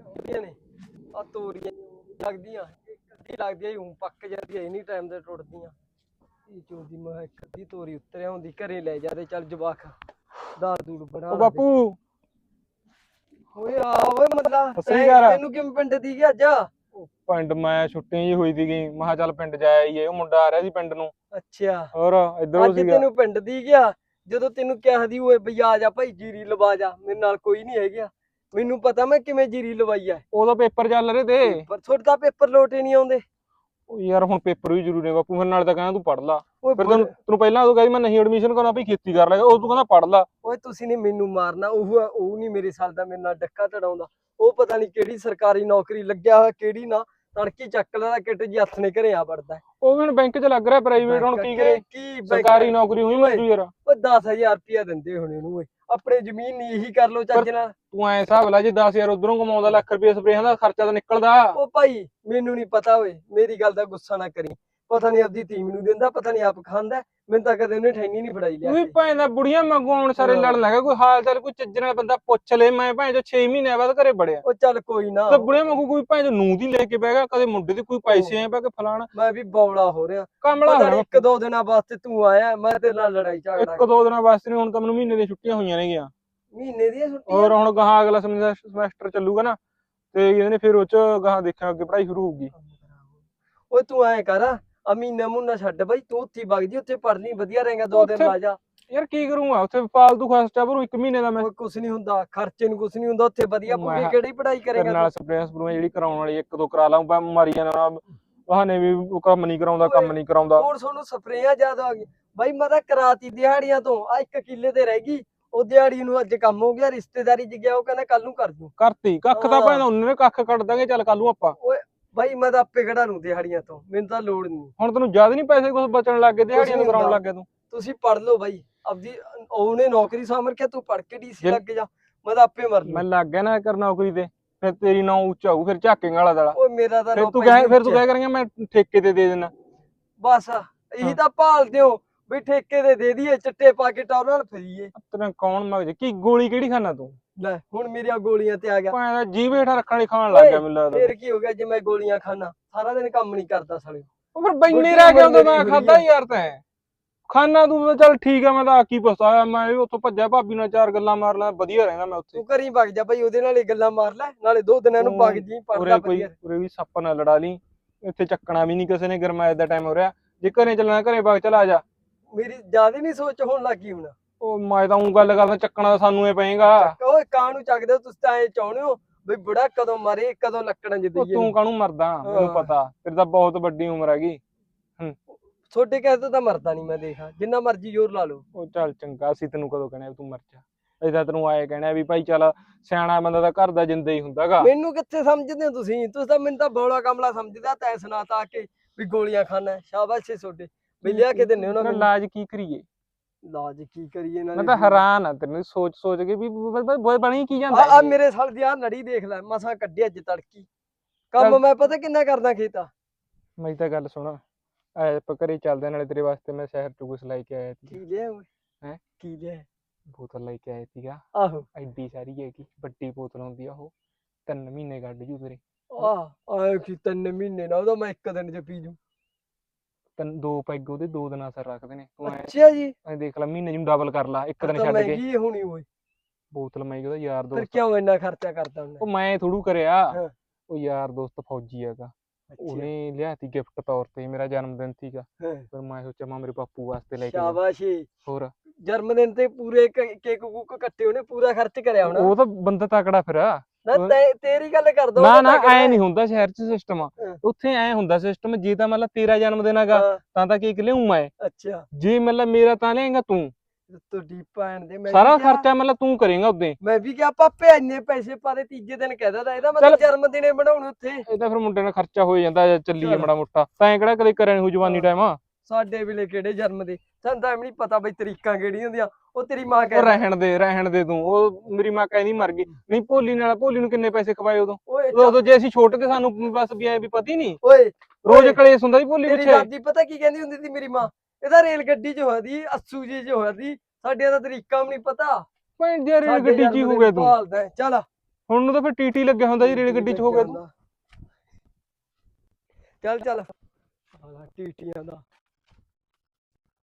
ਜਿਹੜੀਆਂ ਨੇ ਆ ਤੋਰੀਆਂ ਲੱਗਦੀਆਂ ਕੀ ਲੱਗਦੀਆਂ ਹੂੰ ਪੱਕ ਜਾਂਦੀਆਂ ਐਨੀ ਟਾਈਮ ਤੇ ਟੁੱਟਦੀਆਂ। ਇਹ ਚੋਦੀ ਮੈਂ ਇੱਕ ਅੱਧੀ ਤੋਰੀ ਉਤਰਿਆ ਹੁੰਦੀ ਘਰੇ ਲੈ ਜਾ ਤੇ ਚੱਲ ਜਵਾਕ ਦਾਲ ਦੂਲ ਬਣਾ ਉਹ ਬਾਪੂ। ਓਏ ਆ ਓਏ ਅਕਾਲ। ਤੈਨੂੰ ਕਿਵੇਂ ਪਿੰਡ ਦੀ ਗਿਆ ਅੱਜ? ਪਿੰਡ ਮੈਂ ਛੁੱਟੀ ਜੀ ਹੋਈ ਸੀਗੀ ਮੈਂ ਕਿਹਾ ਚੱਲ ਪਿੰਡ ਜਾ ਆਈਏ ਉਹ ਮੁੰਡਾ ਆ ਰਿਹਾ ਸੀ ਪਿੰਡ ਨੂੰ। ਅੱਛਾ। ਹੋਰ ਇਧਰੋਂ ਅੱਜ ਸੀਗਾ। ਤੈਨੂੰ ਪਿੰਡ ਦੀ ਗਿਆ ਜਦੋਂ ਤੈਨੂੰ ਕਿਹਾ ਦੀ ਓਏ ਬਈ ਆ ਜਾ ਭਾਈ ਜੀਰੀ ਲਵਾ ਜਾ ਮੇਰੇ ਨਾਲ ਕੋਈ ਨਹੀਂ ਹੈਗਾ। ਮੈਨੂੰ ਪਤਾ ਮੈਂ ਕਿਵੇਂ ਜੀਰੀ ਲਵਾਈ ਆ। ਉਦੋਂ ਪੇਪਰ ਚੱਲ ਰਹੇ ਤੇ। ਪਰ ਤੁਹਾਡੇ ਪੇਪਰ ਲੋਟੇ ਨਹੀਂ ਆਉਂਦੇ। ਉਹ ਯਾਰ ਹੁਣ ਪੇਪਰ ਵੀ ਜ਼ਰੂਰੀ ਨੇ ਬਾਪੂ ਫਿਰ ਨਾਲ ਤਾਂ ਕਹਿੰਦਾ ਤੂੰ ਪੜ ਲਾ। ਓਏ ਫਿਰ ਤੈਨੂੰ ਤੈਨੂੰ ਪਹਿਲਾਂ ਉਹ ਕਹਿੰਦੀ ਮੈਂ ਨਹੀਂ ਐਡਮਿਸ਼ਨ ਕਰਾਉਣਾ ਵੀ ਖੇਤੀ ਕਰ ਲੈ। ਉਹ ਤੂੰ ਕਹਿੰਦਾ ਪੜ ਲਾ। ਓਏ ਤੁਸੀਂ ਨੇ ਮੈਨੂੰ ਮਾਰਨਾ ਉਹ ਉਹ ਨਹੀਂ ਮੇਰੇ ਸਾਲ ਦਾ ਮੇਰੇ ਨਾਲ ਡੱਕਾ ਤੜਾਉਂਦਾ। ਉਹ ਪਤਾ ਨਹੀਂ ਕਿਹੜੀ ਸਰਕਾਰੀ ਨੌਕਰੀ ਲੱਗਿਆ ਹੋਇਆ ਕਿਹੜੀ ਨਾ। ਤੜਕੀ ਚੱਕ ਲੈਦਾ ਕਿੱਟ ਜੀ ਹੱਥ ਨੇ ਘਰੇ ਆ ਵੜਦਾ। ਉਹ ਵੀ ਹੁਣ ਬੈਂਕ 'ਚ ਲੱਗ ਰਿਹਾ ਪ੍ਰਾਈਵੇਟ ਹੁਣ ਕੀ ਕਰੇ ਕੀ ਸਰਕਾਰੀ ਨੌਕਰੀ ਹੋਈ ਮਿਲ ਜੂ ਯਾਰ। ਓਏ 10000 ਰੁਪਇਆ ਦਿੰਦੇ ਹੋਣੇ ਓਏ। ਆਪਣੇ ਜ਼ਮੀਨ ਨਹੀਂ ਇਹੀ ਕਰ ਲੋ ਚੱਜ ਨਾਲ। ਤੂੰ ਐ ਹਿਸਾਬ ਲਾ ਜੇ 10000 ਉਧਰੋਂ ਕਮਾਉਂਦਾ ਲੱਖ ਰੁਪਏ ਸਪਰੇਹਾਂ ਦਾ ਖਰਚਾ ਤਾਂ ਨਿਕਲਦਾ। ਉਹ ਭਾਈ ਮੈਨੂੰ ਨਹੀਂ ਪਤਾ ਓਏ। ਮੇਰੀ ਗੱਲ ਦਾ ਗੁੱਸਾ ਨਾ ਕਰੀ। ਪਤਾ ਨਹੀਂ ਆਪਦੀ ਟੀਮ ਨੂੰ ਦਿੰਦਾ ਪਤਾ ਨਹੀਂ ਆਪ ਖਾਂਦਾ ਮੈਨੂੰ ਤਾਂ ਕਦੇ ਉਹਨੇ ਠੈਨੀ ਨਹੀਂ ਫੜਾਈ ਲਿਆ ਵੀ ਭੈਣ ਦਾ ਬੁੜੀਆਂ ਮੰਗੂ ਆਉਣ ਸਾਰੇ ਹਾਂ। ਲੜਨ ਲੱਗਾ ਕੋਈ ਹਾਲ ਚਾਲ ਕੋਈ ਚੱਜ ਨਾਲ ਬੰਦਾ ਪੁੱਛ ਲੈ ਮੈਂ ਭੈਣ ਜੋ 6 ਮਹੀਨੇ ਬਾਅਦ ਘਰੇ ਬੜਿਆ ਉਹ ਚੱਲ ਕੋਈ ਨਾ। ਤੇ ਬੁੜੀਆਂ ਮੰਗੂ ਕੋਈ ਭੈਣ ਜੋ ਨੂੰਹ ਦੀ ਲੈ ਕੇ ਬਹਿ ਗਿਆ ਕਦੇ ਮੁੰਡੇ ਦੀ ਕੋਈ ਪੈਸੇ ਆਏ ਪਾ ਕੇ ਫਲਾਣਾ। ਮੈਂ ਵੀ ਬੌਲਾ ਹੋ ਰਿਹਾ। ਕਮਲਾ ਹੋਣਾ ਨੀ ਇੱਕ ਦੋ ਦਿਨਾਂ ਵਾਸਤੇ ਤੂੰ ਆਇਆ ਮੈਂ ਤੇਰੇ ਨਾਲ ਲੜਾਈ ਝਗੜਾ ਇੱਕ ਦੋ ਦਿਨਾਂ ਵਾਸਤੇ ਨੀ, ਹੁਣ ਤਾਂ ਮੈਨੂੰ ਮਹੀਨੇ ਦੀਆਂ ਛੁੱਟੀਆਂ ਹੋਈਆਂ ਨੇਗੀਆਂ ਮਹੀਨੇ ਦੀਆਂ ਛੁੱਟੀਆਂ? ਔਰ ਹੁਣ ਗਾਹਾਂ ਅਗਲਾ ਸਮੈਸਟਰ ਚੱਲੂਗਾ ਨਾ ਤੇ ਇਹਨੇ ਫਿਰ ਉਹ ਚ ਗਾਹਾਂ ਦੇਖਾਂ ਅੱਗੇ ਪੜ੍ਹਾਈ ਸ਼ੁਰੂ ਹੋਊਗੀ। ਓਏ ਤੂੰ ਐਂ ਕਰ ਆ ਮਹੀਨਾ ਮੁੰਨਾ ਛੱਡ ਬਈ ਤੂੰ ਉੱਥੇ ਵਗ ਜੀ ਉੱਥੇ ਪੜ੍ਹਨੀ ਵਧੀਆ ਰਹੇਗਾ ਦੋ ਦਿਨ ਉੱਥੇ- ਲਾ ਜਾ। ਯਾਰ ਕੀ ਕਰੂੰਗਾ ਉੱਥੇ ਫਾਲਤੂ ਖਰਚਾ ਭਰੂ ਇੱਕ ਮਹੀਨੇ ਦਾ ਮੈਂ। ਓਏ ਕੁਛ ਨਹੀਂ ਹੁੰਦਾ ਖਰਚੇ ਨੂੰ ਕੁਛ ਨਹੀਂ ਹੁੰਦਾ ਉੱਥੇ ਵਧੀਆ ਮੈਂ ਪੂਰੀ ਕਿਹੜੀ ਪੜ੍ਹਾਈ ਤੇਰੇ ਕਰੇਗਾ ਨਾਲ ਸਪਰੇਅ ਸਪਰੂਆਂ ਜਿਹੜੀ ਕਰਾਉਣ ਵਾਲੀ ਇੱਕ ਦੋ ਕਰਾ ਲਾਂ ਮੈਂ ਮਾਰੀ ਜਾਣਾ ਬਹਾਨੇ ਵੀ ਉਹ ਕੰਮ ਨਹੀਂ ਕਰਾਉਂਦਾ ਕੰਮ ਨਹੀਂ ਕਰਾਉਂਦਾ। ਹੁਣ ਤੁਹਾਨੂੰ ਸਪਰੇਆਂ ਜ਼ਿਆਦਾ ਆ ਗਈ ਬਾਈ ਮੈਂ ਤਾਂ ਕਰਾਤੀ ਦਿਹਾੜੀਆਂ ਤੋਂ ਆ ਇੱਕ ਕਿੱਲੇ ਤੇ ਰਹਿ ਗਈ। ਉਹ ਦਿਹਾੜੀ ਨੂੰ ਅੱਜ ਕੰਮ ਹੋ ਗਿਆ ਰਿਸ਼ਤੇਦਾਰੀ ਚ ਗਿਆ ਉਹ ਕਹਿੰਦਾ ਕੱਲ ਨੂੰ ਕਰ ਦੂੰ। ਕਰਤੀ ਕੱਖ ਤਾਂ ਹਾਂ। ਭਾਵੇਂ ਉਹਨੇ ਕੱਖ ਕੱਢ ਦਾਂਗੇ ਚੱਲ ਕੱਲ ਨੂੰ ਆਪਾਂ। ਬਾਈ ਮੈਂ ਤਾਂ ਆਪੇ ਕਢਾ ਲੂੰ ਦਿਹਾੜੀਆਂ ਤੋਂ ਮੈਨੂੰ ਤਾਂ ਲੋੜ ਨਹੀਂ ਹੁਣ ਤੈਨੂੰ ਜ਼ਿਆਦਾ ਨਹੀਂ ਪੈਸੇ ਕੁਝ ਬਚਣ ਲੱਗ ਗਏ ਦਿਹਾੜੀਆਂ ਨੂੰ ਕਰਾਉਣ। ਲੱਗ ਗਿਆ ਤੂੰ ਤੁਸੀਂ ਪੜ ਲਓ ਬਾਈ ਆਪਦੀ ਉਹਨੇ ਨੌਕਰੀ ਸਾਂਭਰ ਕੇ ਤੂੰ ਪੜ ਕੇ ਡੀਸੀ ਲੱਗ ਜਾ ਮੈਂ ਤਾਂ ਆਪੇ ਮਰ ਮੈਂ ਲੂੰ ਲੱਗ ਗਿਆ ਨਾ ਕਰ ਨੌਕਰੀ ਤੇ ਫਿਰ ਤੇਰੀ ਨਾਂ ਉੱਚਾ ਹੋਊ ਫਿਰ ਝਾਕੇਂਗਾ ਵਾਲਾ ਦਲਾ ਓਏ ਮੇਰਾ ਤਾਂ ਫਿਰ ਨਾਂ ਤੂੰ ਕਹੇ ਫਿਰ ਤੂੰ। ਕਹਿ ਕਰਾਂਗਾ ਮੈਂ ਠੇਕੇ ਤੇ ਦੇ ਦੇਣਾ ਬਸ ਇਹੀ। ਤਾਂ ਭਾਲਦੇ ਹੋ ਵੀ ਠੇਕੇ ਦੇ ਦੇ ਦਈਏ ਚਿੱਟੇ ਪਾ ਕੇ ਟੌਰ ਨਾਲ ਫਰੀਏ। ਤੈਨੂੰ ਕੌਣ ਮਗਜ? ਕੀ ਗੋਲੀ ਕਿਹੜੀ ਖਾਣਾ ਤੂੰ? ਲੈ ਹੁਣ ਮੇਰੀਆਂ ਗੋਲੀਆਂ ਤੇ ਆ ਗਿਆ। ਭਾਵੇਂ ਦਾ ਜੀਭ ਹੇਠਾਂ ਰੱਖਣ ਵਾਲੀ ਖਾਣ ਲੱਗ ਗਿਆ ਮੈਨੂੰ ਲੱਗਦਾ। ਫੇਰ ਕੀ ਹੋ ਗਿਆ ਜੇ ਮੈਂ ਗੋਲੀਆਂ ਖਾਣਾ ਸਾਰਾ ਦਿਨ ਕੰਮ ਨਹੀਂ ਕਰਦਾ ਸਾਲੇ ਉਹ ਫਿਰ ਬੈਨੇ ਰਹਿ ਗਿਆ ਉਦੋਂ ਮੈਂ ਖਾਦਾ ਆ। ਯਾਰ ਤੈਂ। ਖਾਣਾ ਤੂੰ ਤਾਂ ਚੱਲ ਠੀਕ ਆ ਮੈਂ ਤਾਂ ਆ ਕੀ ਪਛਤਾਇਆ ਮੈਂ ਵੀ ਉੱਥੋਂ ਭੱਜਿਆ ਭਾਬੀ ਨਾਲ ਚਾਰ ਗੱਲਾਂ ਮਾਰ ਲਾਂ ਵਧੀਆ ਰਹਿੰਦਾ ਮੈਂ ਉੱਥੇ। ਤੂੰ ਘਰੀ ਵਗ ਜਾ ਬਾਈ ਉਹਦੇ ਨਾਲ ਹੀ ਗੱਲਾਂ ਮਾਰ ਲੈ ਨਾਲੇ ਦੋ ਦਿਨਾਂ ਨੂੰ ਤੂੰ ਵਗ ਜੀ ਪੜਦਾ ਵਧੀਆ। ਉਰੇ ਵੀ ਸੱਪ ਨਾਲ ਲੜਾ ਲਈ। ਇੱਥੇ ਚੱਕਣਾ ਵੀ ਨਹੀਂ ਕਿਸੇ ਨੇ ਗਰਮਾਇਸ਼ ਦਾ ਟਾਈਮ ਹੋ ਰਿਹਾ। ਜੇ ਘਰੇ ਚੱਲਣਾ ਘਰੇ ਵਗ ਚਲਾ ਜਾ। ਮੇਰੀ ਜ਼ਿਆਦਾ ਨਹੀਂ ਸੋਚ ਹੋਣ ਲੱਗੀ ਹੁਣ। ਉਹ ਮੈਂ ਤਾਂ ਉਹ ਗੱਲ ਕਰਦਾ ਚੱਕਣਾ ਤਾਂ ਸਾਨੂੰ ਹੀ ਪਏਗਾ। ਓਏ ਕਾਂ ਨੂੰ ਚੱਕਦੇ ਹੋ ਤੁਸੀਂ ਤਾਂ ਐ ਚਾਹੁੰਦੇ ਹੋ ਬਈ ਬੁੜਾ ਕਦੋਂ ਮਰੇ ਕਦੋਂ ਲੱਕੜਾਂ ਉਹ ਜਿੱਦੀਏ ਤੂੰ ਕਾਹਨੂੰ ਮਰਦਾ ਮੈਨੂੰ। ਪਤਾ ਤੇਰੀ ਤਾਂ ਬਹੁਤ ਵੱਡੀ ਉਮਰ ਹੈਗੀ। ਛੋਟੇ ਕਹਿ ਤੋਂ ਤਾਂ ਮਰਦਾ ਨਹੀਂ ਮੈਂ ਦੇਖਾ ਜਿੰਨਾ ਮਰਜ਼ੀ ਜ਼ੋਰ ਲਾ ਲਓ। ਉਹ ਚੱਲ ਚੰਗਾ ਅਸੀਂ ਤੈਨੂੰ ਕਦੋਂ ਕਹਿਣਾ ਵੀ ਤੂੰ ਮਰ ਜਾ। ਏਦਾਂ ਤੈਨੂੰ ਆਏ ਕਹਿਣਾ ਵੀ ਭਾਈ ਚੱਲ ਸਿਆਣਾ ਬੰਦਾ ਤਾਂ ਘਰ ਦਾ ਜਿੰਦਾ ਹੀ ਹੁੰਦਾਗਾ। ਮੈਨੂੰ ਕਿੱਥੇ ਸਮਝਦੇ ਹੋ ਤੁਸੀਂ? ਤੁਸੀਂ ਤਾਂ ਮੈਨੂੰ ਤਾਂ ਬੋਲਾ ਕਮਲਾ ਸਮਝਦਾ ਤੈ ਸੁਣਾਤਾ ਕੇ ਵੀ ਗੋਲੀਆਂ ਖਾਣਾ ਹੈ। ਸ਼ਾਬਾਸ਼ ਏ ਵੀ ਲਿਆ ਕੇ ਦਿੰਨੇ ਉਹਨਾਂ ਨਾ। ਇਲਾਜ ਕੀ ਕਰੀਏ? ਲਾਜ ਕੀ ਕਰੀਏ ਮੈਂ ਨਾਲੇ ਤਾਂ ਹੈਰਾਨ ਆ ਤੈਨੂੰ ਸੋਚ ਸੋਚ ਕੇ ਵੀ ਬਣੀ ਕੀ ਜਾਂਦਾ ਆ? ਮੇਰੇ ਸਾਲ ਦੀ ਆ ਨੜੀ ਦੇਖ ਲੈ ਮਸਾਂ ਕੱਢਿਆ ਅੱਜ ਤੜਕੀ। ਕੰਮ। ਮੈਂ ਪਤਾ ਕਿੰਨਾ ਕਰਦਾ ਖੇਤਾ ਮੇਰੀ ਤਾਂ ਗੱਲ ਸੁਣ ਐ ਆਪਾਂ ਘਰੇ ਚੱਲਦੇ ਨਾਲੇ ਤੇਰੇ ਵਾਸਤੇ ਮੈਂ ਸ਼ਹਿਰ ਚ ਕੁਛ ਲੈ ਕੇ ਆਇਆ ਸੀ ਕੀ ਲਿਆ ਓਏ? ਹੈਂ? ਕੀ ਲਿਆ? ਬੋਤਲ ਲੈ ਕੇ ਆਇਆ ਸੀਗਾ। ਆਹੋ। ਐਡੀ ਸਾਰੀ ਹੈਗੀ ਵੱਡੀ ਬੋਤਲ ਹੁੰਦੀ ਆ ਉਹ ਤਿੰਨ ਮਹੀਨੇ ਕੱਢ ਜੂ ਤੇਰੇ। ਆ ਆ ਕੀ ਤਿੰਨ ਮਹੀਨੇ ਨਾ ਉਹਦਾ ਮੈਂ ਇੱਕ ਦਿਨ ਚ ਪੀ ਜੂ। ਤਿੰਨ ਦੋ ਪੈਗ ਉਹਦੇ ਦੋ ਦਿਨ ਅਸਰ ਰੱਖਦੇ ਨੇ। ਤੂੰ ਐ ਅੱਛਾ ਜੀ। ਐਂ ਦੇਖ ਲੈ ਮਹੀਨੇ ਨੂੰ ਡਬਲ ਕਰ ਲਾ ਇੱਕ ਦਿਨ ਤਾਂ ਛੱਡ ਕੇ। ਮਹਿੰਗੀ ਹੋਣੀ ਓਏ। ਬੋਤਲ ਮੈਂ ਉਹਦਾ ਯਾਰ ਫਿਰ ਦੋਸਤ। ਕਿਉਂ ਇੰਨਾ ਖਰਚਾ ਕਰਦਾ ਉਹ ਮੈਂ ਥੋੜੂ ਕਰਿਆ। ਹਾਂ। ਉਹ ਯਾਰ ਦੋਸਤ ਫੌਜੀ ਹੈਗਾ। ਉਹਨੇ ਲਿਆਤੀ ਗਿਫਟ ਤੌਰ ਤੇ ਮੇਰਾ ਜਨਮ ਦਿਨ ਸੀਗਾ। ਫਿਰ ਮੈਂ ਸੋਚਿਆ ਮੈਂ ਮੇਰੇ ਪਾਪੂ ਵਾਸਤੇ ਲੈ ਕੇ ਜਾ। ਸ਼ਾਬਾਸ਼ ਏ। ਹੋਰ? ਜਨਮ ਦਿਨ ਤੇ ਪੂਰੇ ਕੇਕ ਕੂਕ ਕੱਟੇ ਉਹਨੇ ਪੂਰਾ ਖਰਚ ਕਰਿਆ ਹੋਣਾ। ਉਹ ਤਾਂ ਬੰਦਾ ਤਕੜਾ ਫਿਰ। ਨਾ ਤੈ- ਤੇਰੀ ਗੱਲ ਨਾ ਨਾ ਐ ਨਹੀਂ ਹੁੰਦਾ ਸ਼ਹਿਰ 'ਚ ਸਿਸਟਮ ਹਾਂ। ਉੱਥੇ ਐ ਹੁੰਦਾ ਸਿਸਟਮ ਜੇ ਤਾਂ ਮਤਲਬ ਤੇਰਾ ਜਨਮ ਦਿਨ ਹੈਗਾ ਤਾਂ ਤਾਂ ਕੇਕ ਲਿਆਉਂ ਮੈਂ ਅੱਛਾ। ਜੇ ਮਤਲਬ ਮੇਰਾ ਤਾਂ ਲਿਆਏਗਾ ਤੂੰ। ਤੁਹਾਡੀ ਭੈਣ ਦੇ ਮੈਂ ਸਾਰਾ ਵੀ ਕਿਹਾ- ਖਰਚਾ ਮਤਲਬ ਤੂੰ ਕਰੇਗਾ ਉਹਦੇ ਮੈਂ ਵੀ ਕਿਹਾ ਪਾਪੇ ਇੰਨੇ ਪੈਸੇ ਪਾ ਦੇ ਤੀਜੇ ਦਿਨ ਕਹਿਦਾ ਤਾਂ ਇਹਦਾ ਮਤਲਬ ਜਨਮ ਦਿਨੇ ਬਣਾਉਣ ਉੱਥੇ। ਇਹ ਤਾਂ ਫਿਰ ਮੁੰਡੇ ਨਾਲ ਖਰਚਾ ਹੋ ਜਾਂਦਾ ਚੱਲੀਏ ਚੱਲ। ਮੜਾ ਮੋਟਾ। ਤਾਂ ਕਿਹੜਾ ਕਦੇ ਕਰਿਆ ਨਹੀਂ ਹੋ ਜਵਾਨੀ ਹਾਂ। ਟਾਈਮ ਸਾਡੇ ਵੇਲੇ ਕਿਹੜੇ ਜਨਮ ਦੇ? ਸਾਨੂੰ ਤਾਂ ਐਵੇਂ ਨਹੀਂ ਪਤਾ ਬਈ ਤਰੀਕਾਂ ਕਿਹੜੀਆਂ ਹੁੰਦੀਆਂ। ਉਹ ਤੇਰੀ ਮਾਂ ਕਹਿ ਰਹਿਣ ਦੇ ਰਹਿਣ ਦੇ ਤੂੰ। ਉਹ ਮੇਰੀ ਮਾਂ ਕਹਿੰਦੀ ਮਰ ਗਈ। ਨਹੀਂ ਭੋਲੀ ਨਾਲ ਭੋਲੀ ਨੂੰ ਕਿੰਨੇ ਪੈਸੇ ਖਵਾਏ ਉਦੋਂ? ਓਏ ਉਦੋਂ ਜੇ ਅਸੀਂ ਛੋਟੇ ਤੇ ਸਾਨੂੰ ਬਸ ਵੀ ਐ ਵੀ ਪਤੀ ਨਹੀਂ ਓਏ ਰੋਜ਼ ਓਏ, ਕਲੇਸ਼ ਹੁੰਦਾ ਸੀ ਭੋਲੀ ਤੇਰੀ ਪਿੱਛੇ। ਦਾਦੀ ਪਤਾ ਕੀ ਕਹਿੰਦੀ ਹੁੰਦੀ ਸੀ ਮੇਰੀ ਮਾਂ? ਇਹਦਾ ਰੇਲ ਗੱਡੀ 'ਚ ਹੋਇਆ ਦੀ ਅੱਸੂ ਜੀ 'ਚ ਹੋਇਆ ਦੀ ਸਾਡੇ ਦਾ ਤਰੀਕਾ ਵੀ ਨਹੀਂ ਪਤਾ। ਭੈਣ ਜੇ ਰੇਲ ਗੱਡੀ 'ਚ ਹੀ ਗਿਆ ਤੂੰ। ਚੱਲ ਹੁਣ ਨੂੰ ਤਾਂ ਫਿਰ ਟੀਟੀ ਲੱਗਿਆ ਹੁੰਦਾ ਜੀ ਰੇਲ ਗੱਡੀ 'ਚ ਹੋ ਗਿਆ ਤੂੰ। ਚੱਲ ਚੱਲ। ਆਲਾ ਟੀਟੀਆਂ ਦਾ।